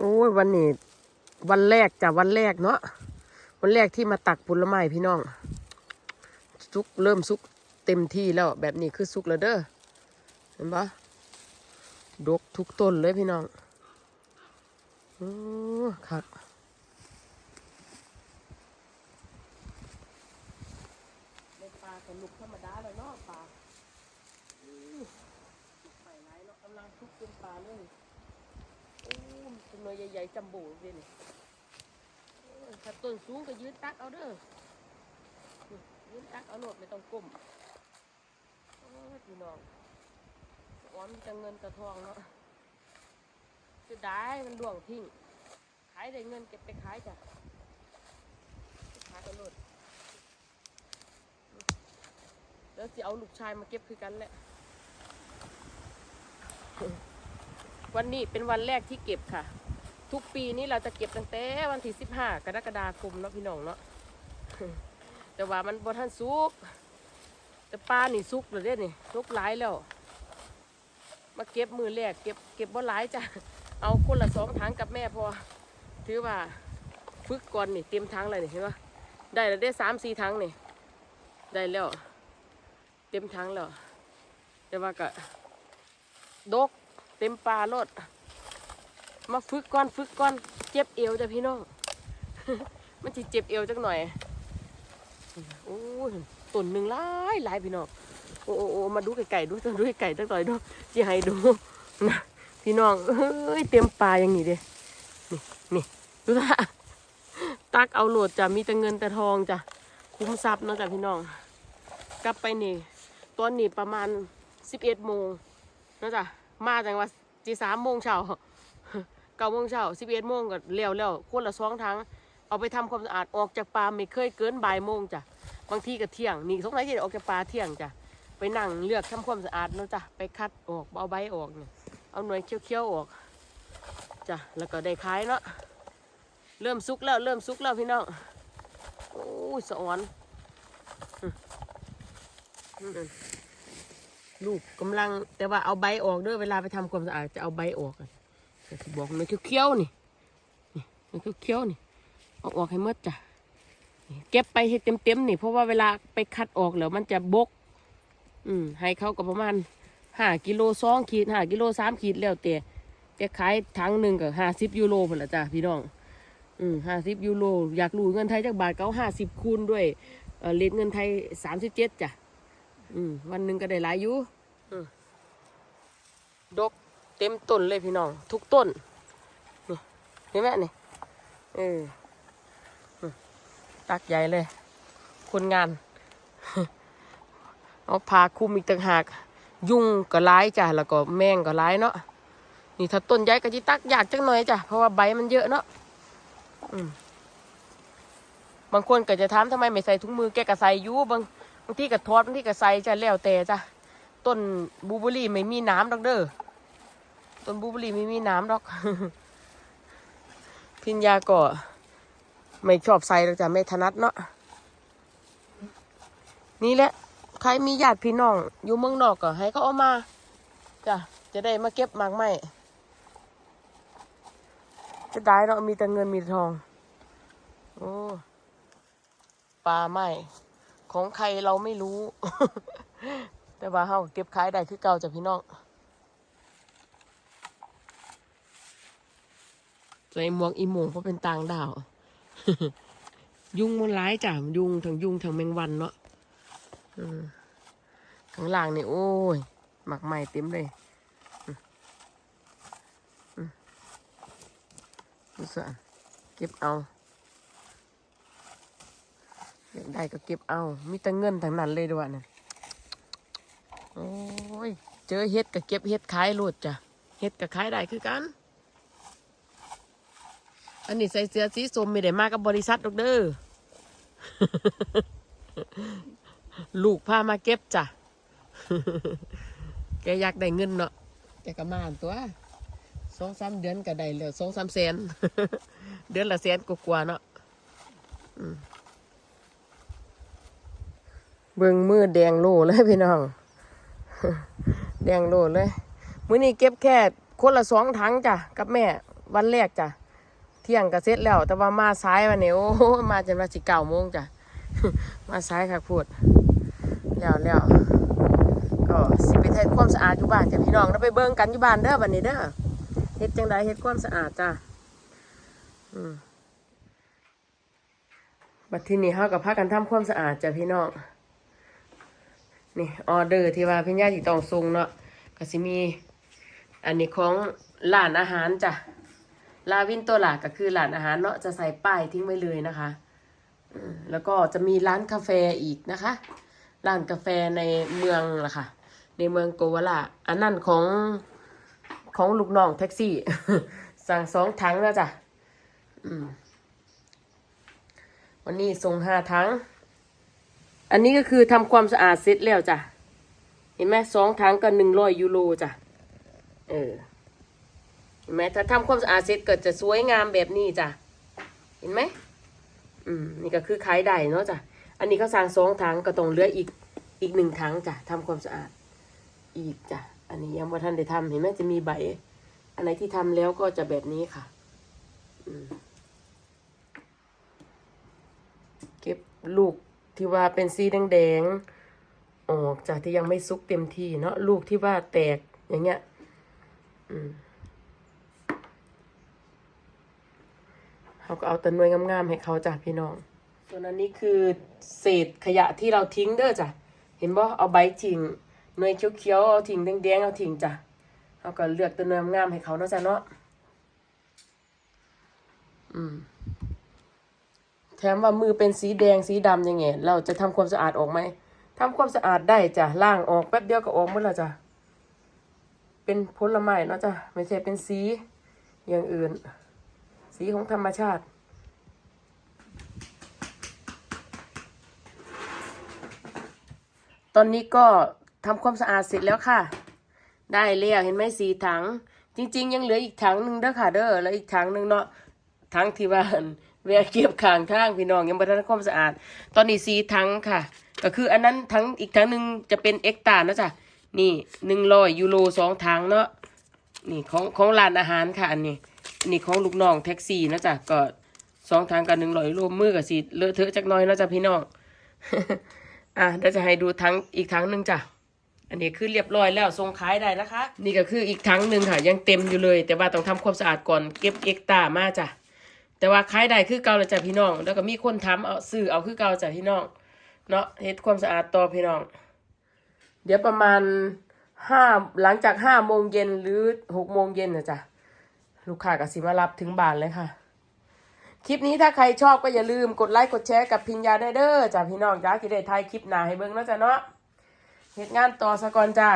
โอ้ยวันนี้วันแรกจ้ะวันแรกเนาะวันแรกที่มาตักผลไม้พี่น้องซุกเริ่มซุกเต็มที่แล้ว แบบนี้คือซุกแล้วเด้อเห็นปะดกทุกต้นเลยพี่น้องโอ้ครับปลากับลูกธรรมดาแล้วเนาะปลาอื้อไปไหนเนาะกำลังซุกเต็มปลาเลย หน่วยใหญ่ๆจัมโบเลยนี่ถ้าต้นสูงก็ยืนตักเอาเด้อยืนตักเอาโหลดไม่ต้องก้มโอ้พี่น้องสอนจะเงินกระทองเนาะจะได้มันล่วงทิ้ง ขายได้เงินเก็บไปขายจ้ะขายเอาโหลดแล้วสิเอาลูกชายมาเก็บคือกันแหละ วันนี้เป็นวันแรกที่เก็บค่ะ ทุกปีนี้เราจะเก็บตั้งแต่วันที่สิบห้ากรกฎาคมเนาะพี่น้องเนาะแต่ว่ามันบ่ทันสุกแต่ปลาหนี่สุกเลยเด้นี่สุกหลายแล้ว มาเก็บมือแรกเก็บเก็บบ่หลายจ้ะเอาคนละสองถังกับแม่พอ ถือว่าฝึกก่อนนี่เต็มถังเลยนี่เห็นปะได้แล้วได้สามสี่ถังนี่ได้แล้ว เต็มถังแล้วแต่ว่าก็ดกเต็มปลาโลด มาฝึกก่อนฝึกก่อนเจ็บเอวจ้ะพี่น้อง มันจะเจ็บเอวจักหน่อยโอ้ยตุ่นหนึ่งหลายหลายพี่น้องโอ้โอ้โอ้มาดูไก่ๆดูดูไก่ตั้งต่อยดูจีให้ดูนะพี่น้องเฮ้ยเต็มปลาอย่างนี้เด้นี่นี่ดูท่าตักเอาโหลดจ้ะมีแต่เงินแต่ทองจ้ะคุ้มทรัพย์เนาะจ้ะพี่น้อง กลับไปนี่ตอนนี้ประมาณสิบเอ็ดโมงนะจ้ะมาจังว่าจีสามโมงเช้า เก้าโมงเช้าสิบเอ็ดโมงก็เลี้ยวแล้วคนละสองทั้งเอาไปทำความสะอาดออกจากปลาไม่เคยเกินบ่ายโมงจ้ะบางทีก็เที่ยงนี่สงสัยจะออกจากปลาเที่ยงจ้ะไปนั่งเลือกทำความสะอาดเนาะจ้ะไปคัดออกเอาใบออกเนี่ยเอาหน่วยเคี้ยวๆออกจ้ะแล้วก็ได้ขายเนาะเริ่มสุกแล้วเริ่มสุกแล้วพี่น้องโอ้ยสะอ่อนลูกกำลังแต่ว่าเอาใบออกด้วยเวลาไปทำความสะอาดจะเอาใบออกอะแต่สิ บอกมันเขียวๆนี่มันเขียวๆนี่เอาออกให้หมดจ้ะเก็บไปให้เต็มๆนี่ เพราะว่าเวลาไปคัดออกแล้วมันจะบก อืมให้เขาก็ประมาณห้ากิโลสองขีดห้ากิโลสามขีดแล้วแต่แต่ขายถังหนึ่งก็ห้าสิบยูโรพอละจ้ะพี่น้องอืมห้าสิบยูโรอยากรู้เงินไทยจากบาทเขาห้าสิบคูณด้วยเออเลทเงินไทยสามสิบเจ็ดจ้ะอืมวันหนึ่งก็ได้หลายอยู่ดก เต็มต้นเลยพี่น้อง ทุกต้นนี่เห็นไหมนี่เออตักใหญ่เลย คนงาน เอาพาคุมอีกต่างหาก ยุ่งก็ร้ายจ้ะแล้วก็แมงก็ร้ายเนาะนี่ถ้าต้นใหญ่ก็จะตักยากจังหน่อยจ้ะเพราะว่าใบมันเยอะเนาะบางคนก็จะถามทำไมไม่ใส่ถุงมือแกก็ใส่ยูบางบางที่ก็ทอดบางที่ก็ใส่จ้ะแล้วแต่จ้ะต้นบูเบอร์รี่ไม่มีน้ำดอกเด้อ ต้นบลูเบอร์รี่ไม่มีน้ำดอก พิญญาก็ไม่ชอบใส่หรอกจ้ะไม่ถนัดเนาะนี่แหละ ใครมีญาติพี่น้อง อยู่เมืองนอกก็ให้เขาเอามาจ้ะจะได้มาเก็บมากไม้จะได้เนาะมีแต่เงินมีแต่ทอง โอ้ปลาไม้ของใครเราไม่รู้ แต่ว่าเฮาเก็บขายได้คือเก่าจ้ะพี่น้อง ใส่หมวกอีโมงเพราะเป็นต่างดาว ยุงมันร้ายจ้ะยุงทั้งยุงทั้งแมงวันเนาะข้างล่างนี่โอ้ยหมักใหม่เต็มเลยดูสิเก็บเอาอยากได้ก็เก็บเอา มีแต่เงินทั้งนั้นเลยด้วยนะโอ้ย เจอเฮ็ดก็เก็บเฮ็ดขายโลดจ้ะ เฮ็ดก็ขายได้คือกัน อันนี้ใส่เสื้อสีส้มไม่ได้มากับบริษัทดอกเด้อ ลูกพามาเก็บจ้ะ แกอยากได้เงินเนาะ แกก็มาหั่นตัวสองสามเดือนก็ได้แล้วสองสามแสน เดือนละแสนกว่าๆเนาะอืมเบิ่งมือแดงโลเลยพี่น้อง แดงโลเลย มื้อนี้เก็บแค่คนละสองถังจ้ะ กับแม่ วันแรกจ้ะเที่ยงก็เสร็จแล้ว แต่ว่ามาซ้ายวันนี้โอ้มาจนว่าสิเก้าโมงจ้ะมาซ้ายค่ะพูดแล้วแล้วก็สิไปเทความสะอาดอยู่บ้านจ้ะพี่น้องแล้วไปเบิ่งกันอยู่บ้านเด้อบัดนี้เด้อเฮ็ดจังไดเฮ็ดความสะอาดจ้ะอืมบัดที่นี้เฮากับพากันทำความสะอาดจ้ะพี่น้องนี่ออเดอร์ที่ว่าพี่ญาติต้องส่งเนาะก็สิมี อันนี้ของร้านอาหารจ้ะ ลาวินตัวหลักก็คือร้านอาหารเนาะจะใส่ป้ายทิ้งไว้เลยนะคะแล้วก็จะมีร้านกาแฟอีกนะคะ ร้านกาแฟในเมืองล่ะค่ะ ในเมืองโกวาลาอันนั้นของของลูกน้องแท็กซี่ สั่งสองถังแล้วจ้ะวันนี้ส่งห้าถัง อันนี้ก็คือทำความสะอาดเสร็จแล้วจ้ะ เห็นไหมสองถังก็หนึ่งร้อยยูโรจ้ะ เออ ห็นไหมถ้าทำความสะอาดเสร็จก็จะสวยงามแบบนี้จ้ะเห็นไหมอืมนี่ก็คือขายได้เนาะจ้ะอันนี้เขาสั่งสองถังก็ต้องเหลืออีกอีกหนึ่งถังจ้ะทำความสะอาด อีกจ้ะอันนี้ยังว่าท่านได้ทำเห็นไหมจะมีใบอันไหนที่ทำแล้วก็จะแบบนี้ค่ะอืมเก็บลูกที่ว่าเป็นสีแดงๆออกจากที่ยังไม่สุกเต็มที่เนาะลูกที่ว่าแตกอย่างเงี้ย อืม เขาก็เอาต่หน่วยงามๆให้เขาจ้ะพี่น้อง ส่วนอันนี้คือเศษขยะที่เราทิ้งเด้อจ้ะ เห็นบ่เอาใบทิ้งหน่วยเขียวๆเอาทิ้งแดงๆเอาทิ้งจ้ะเขาก็เลือกต่หน่วยงามๆให้เขาเนาะจ้ะเนาะ อืมแถมว่ามือเป็นสีแดงสีดำยังไงเราจะทำความสะอาดออกไหมทำความสะอาดได้จ้ะล่างออกแป๊บเดียวก็ออกหมดแล้วจ้ะเป็นผลไม้เนาะจ้ะไม่ใช่เป็นสีอย่างอื่น สีของธรรมชาติ ตอนนี้ก็ทำความสะอาดเสร็จแล้วค่ะ ได้แล้วเห็นไหมสีถัง จริง ๆ ยังเหลืออีกถังหนึ่งเด้อค่ะเด้อแล้วอีกถังหนึ่งเนาะทั้งที่ว่าอั่นแวะเก็บข้างทางพี่น้องยังบ่ทันความสะอาด ตอนนี้สีทั้งค่ะ ก็คืออันนั้นทั้งอีกทั้งหนึ่งจะเป็นเอ็กตาเนะจ้ะนี่หนึ่งร้อยยูโรสองถังเนาะนี่ของของร้านอาหารค่ะอันนี้ อันนี้ของลูกน้องแท็กซี่นะจ้ะก็สองถังกับหนึ่งร้อยยูโรมือกับสีเลอะเทอะจักน้อยนะจ้ะพี่น้อง อะเดี๋ยวจะให้ดูทั้งอีกทั้งหนึ่งจ้ะ อันนี้คือเรียบร้อยแล้วส่งขายได้นะคะ นี่ก็คืออีกทั้งหนึ่งค่ะ ยังเต็มอยู่เลย แต่ว่าต้องทำความสะอาดก่อนเก็บเอ็กตามาจ้ะ แต่ว่าขายได้คือเก่าแล้วจ้ะพี่น้อง แล้วก็มีคนทำเอาซื้อเอาคือเก่าจ้ะพี่น้อง เนาะเฮ็ดความสะอาดต่อพี่น้อง เดี๋ยวประมาณห้าหลังจากห้าโมงเย็นหรือหกโมงเย็นนะจ้ะ ลูกค้าก็สิมารับถึงบ้านเลยค่ะ คลิปนี้ถ้าใครชอบก็อย่าลืมกดไลค์กดแชร์กับพิญญาได้เด้อจ้าพี่น้องจ้าที่ได้ถ่ายคลิปหนาให้เบิ่งเนาะจ้ะเนาะเหตุงานต่อสะก่อนจ้า